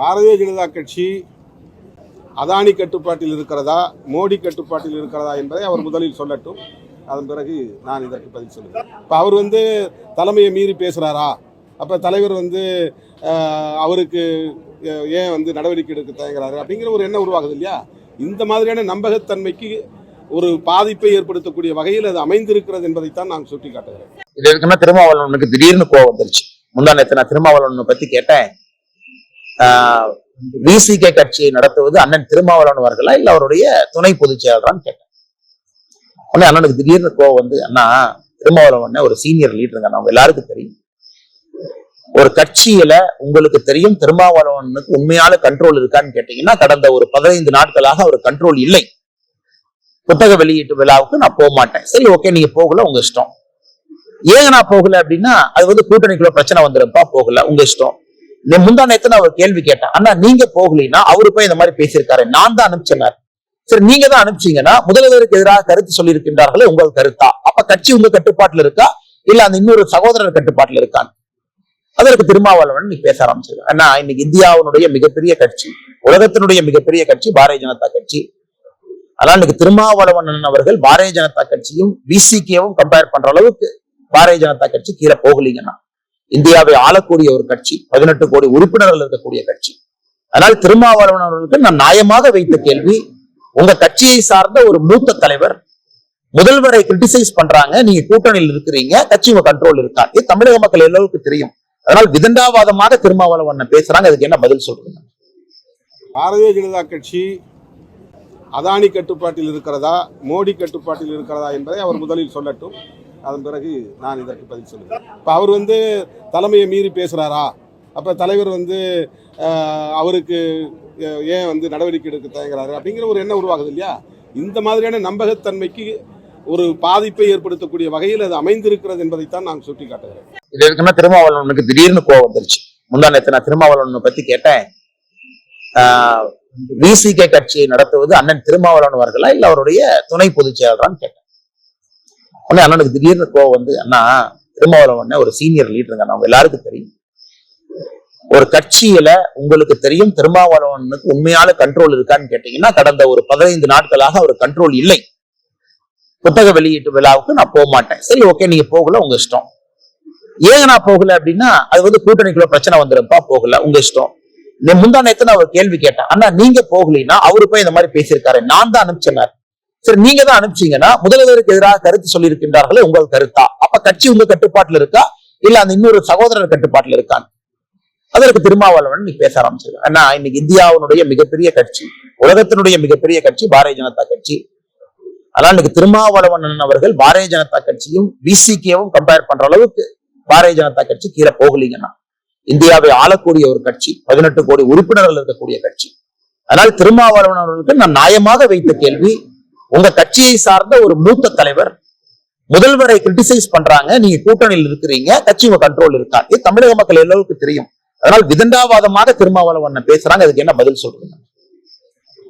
பாரதிய ஜனதா கட்சி அதானி கட்டுப்பாட்டில் இருக்கிறதா மோடி கட்டுப்பாட்டில் இருக்கிறதா என்பதை அவர் முதலில் சொல்லட்டும். அதன் பிறகு நான் இதற்கு பதில் சொல்லுவேன். இப்போ அவர் வந்து தலைமையை மீறி பேசுகிறாரா அப்போ தலைவர் வந்து அவருக்கு ஏன் வந்து நடவடிக்கை எடுக்க தயங்குறாரு? அப்படிங்கிற ஒரு எண்ணம் உருவாகுது இல்லையா? இந்த மாதிரியான நம்பகத்தன்மைக்கு ஒரு பாதிப்பை ஏற்படுத்தக்கூடிய வகையில் அது அமைந்திருக்கிறது என்பதைத்தான் நான் சுட்டி காட்டுகிறேன் இது இருக்குன்னா திருமாவளவனுக்கு திடீர்னு கோவம் வந்துருச்சு. முந்தானத்தை நேத்து நான் திருமாவளவனை பத்தி கேட்டேன். விசிகே கட்சியை நடத்துவது அண்ணன் திருமாவளவன் அவர்களா? இல்ல அவருடைய துணை பொதுச் செயலரான்னு கேட்டேன். உடனே அண்ணனுக்கு திடீர்னு கோவம் வந்து அண்ணா திருமாவளவன் ஒரு சீனியர் லீடருங்க அவங்க எல்லாருக்கும் தெரியும். ஒரு கட்சியில உங்களுக்கு தெரியும் திருமாவளவனுக்கு உண்மையான கண்ட்ரோல் இருக்கான்னு கேட்டீங்கன்னா கடந்த ஒரு பதினைந்து நாட்களாக அவர் கண்ட்ரோல் இல்லை. புத்தக வெளியீட்டு விழாவுக்கு நான் போக மாட்டேன். சரி ஓகே நீங்க போகல உங்க இஷ்டம். ஏன் நான் போகல அப்படின்னா அது வந்து கூட்டணிக்குள்ள பிரச்சனை வந்துருப்பா போகல உங்க இஷ்டம். நீ முந்தா நான் ஒரு கேள்வி கேட்டேன். அண்ணா நீங்க போகலைன்னா அவரு போய் இந்த மாதிரி பேசியிருக்காரு. நான் தான் அனுப்பிச்சேன். சரி நீங்க தான் அனுப்பிச்சீங்கன்னா முதல்வருக்கு எதிராக கருத்து சொல்லியிருக்கின்றார்களே உங்கள் கருத்தா? அப்ப கட்சி உங்க கட்டுப்பாட்டுல இருக்கா? இல்ல அந்த இன்னொரு சகோதரர் கட்டுப்பாட்டுல இருக்கான் அதற்கு திருமாவளவன் நீ பேச ஆரம்பிச்சிருக்க அண்ணா இன்னைக்கு இந்தியாவினுடைய மிகப்பெரிய கட்சி உலகத்தினுடைய மிகப்பெரிய கட்சி பாரதிய ஜனதா கட்சி. ஆனால் இன்னைக்கு திருமாவளவன் அவர்கள் பாரதிய ஜனதா கட்சியும் விசிகேவும் கம்பேர் பண்ற அளவுக்கு பாரதிய ஜனதா கட்சி கீழே போகலீங்கன்னா இந்தியாவை ஆளக்கூடிய ஒரு கட்சி பதினெட்டு கோடி உறுப்பினர்கள் இருக்கக்கூடிய கட்சி. அதனால் திருமாவளவன் அவர்களுக்கு நான் நியாயமாக வைத்த கேள்வி உங்க கட்சியை சார்ந்த ஒரு மூத்த தலைவர் முதல்வரை கிரிட்டிசைஸ் பண்றாங்க நீங்க கூட்டணியில் இருக்கிறீங்க கட்சி உங்க கண்ட்ரோல் இருக்கா? இது தமிழக மக்கள் எல்லோருக்கும் தெரியும். அதனால் விதண்டாவாதமாக திருமாவளவன் பேசுறாங்க அதுக்கு என்ன பதில் சொல்றீங்க பாரதிய ஜனதா கட்சி அதானி கட்டுப்பாட்டில் இருக்கிறதா மோடி கட்டுப்பாட்டில் இருக்கிறதா என்பதை அவர் முதலில் சொல்லட்டும். அதன் பிறகு நான் இதற்கு பதில் சொல்லுவேன் இப்போ அவர் வந்து தலைமையை மீறி பேசுகிறாரா அப்போ தலைவர் வந்து அவருக்கு ஏன் வந்து நடவடிக்கை எடுக்க தயங்குறாரு? அப்படிங்கிற ஒரு எண்ணம் உருவாகுது இல்லையா? இந்த மாதிரியான நம்பகத்தன்மைக்கு ஒரு பாதிப்பை ஏற்படுத்தக்கூடிய வகையில் அது அமைந்திருக்கிறது என்பதைத்தான் நான் சுட்டி காட்டுகிறேன் இது இருக்குன்னா திருமாவளவனுக்கு திடீர்னு கோவம் வந்துருச்சு. முந்தா நேத்து நான் திருமாவளவனை பத்தி கேட்டேன். விசிகே கட்சியை நடத்துவது அண்ணன் திருமாவளவன் அவர்களா இல்ல அவருடைய துணை பொதுச் செயலரான்னு கேட்டேன். உடனே அண்ணனுக்கு திடீர்னு கோவம் வந்து அண்ணா திருமாவளவன் ஒரு சீனியர் லீடருங்க நம்ம எல்லாருக்கும் தெரியும். ஒரு கட்சியில உங்களுக்கு தெரியும் திருமாவளவனுக்கு உண்மையான கண்ட்ரோல் இருக்கான்னு கேட்டீங்கன்னா கடந்த ஒரு பதினைந்து நாட்களாக அவர் கண்ட்ரோல் இல்லை. புத்தக வெளியீட்டு விழாவுக்கு நான் போக மாட்டேன். சரி ஓகே நீங்க போகல உங்க இஷ்டம். ஏன் நான் போகல அப்படின்னா அது வந்து கூட்டணிக்குள்ள பிரச்சனை வந்துருப்பா போகல உங்க இஷ்டம். முந்தா நேத்து நான் ஒரு கேள்வி கேட்டேன். ஆனா நீங்க போகலீன்னா அவரு போய் இந்த மாதிரி பேசியிருக்காரு. நான் தான் அனுப்பிச்சேன் சரி நீங்க தான் அனுப்பிச்சீங்கன்னா முதல்வருக்கு எதிராக கருத்து சொல்லியிருக்கின்றார்களே உங்கள் கருத்தா? அப்ப கட்சி உங்க கட்டுப்பாட்டுல இருக்கா? இல்ல அந்த இன்னொரு சகோதரர் கட்டுப்பாட்டுல இருக்கான் அதற்கு திருமாவளவன் பேச ஆரம்பிச்சிருக்க இன்னைக்கு இந்தியாவினுடைய மிகப்பெரிய கட்சி உலகத்தினுடைய மிகப்பெரிய கட்சி பாரதிய ஜனதா கட்சி. அதனால இன்னைக்கு திருமாவளவன் அவர்கள் பாரதிய ஜனதா கட்சியும் விசிகேவும் கம்பேர் பண்ற அளவுக்கு பாரதிய ஜனதா கட்சி கீழே போகலீங்கன்னா இந்தியாவை ஆளக்கூடிய ஒரு கட்சி பதினெட்டு கோடி உறுப்பினர்கள் இருக்கக்கூடிய கட்சி. அதனால் திருமாவளவன் அவர்களுக்கு நான் நியாயமாக வைத்த கேள்வி உங்க கட்சியை சார்ந்த ஒரு மூத்த தலைவர் முதல்வரை கிரிட்டிசைஸ் பண்றாங்க. நீங்க கூட்டணியில் இருக்கிறீங்க. கட்சி உங்க கண்ட்ரோல் இருக்கா இது தமிழக மக்கள் எல்லோருக்கும் தெரியும். அதனால் விதண்டாவாதமாக திருமாவளவன் பேசுறாங்க. அதுக்கு என்ன பதில் சொல்றீங்க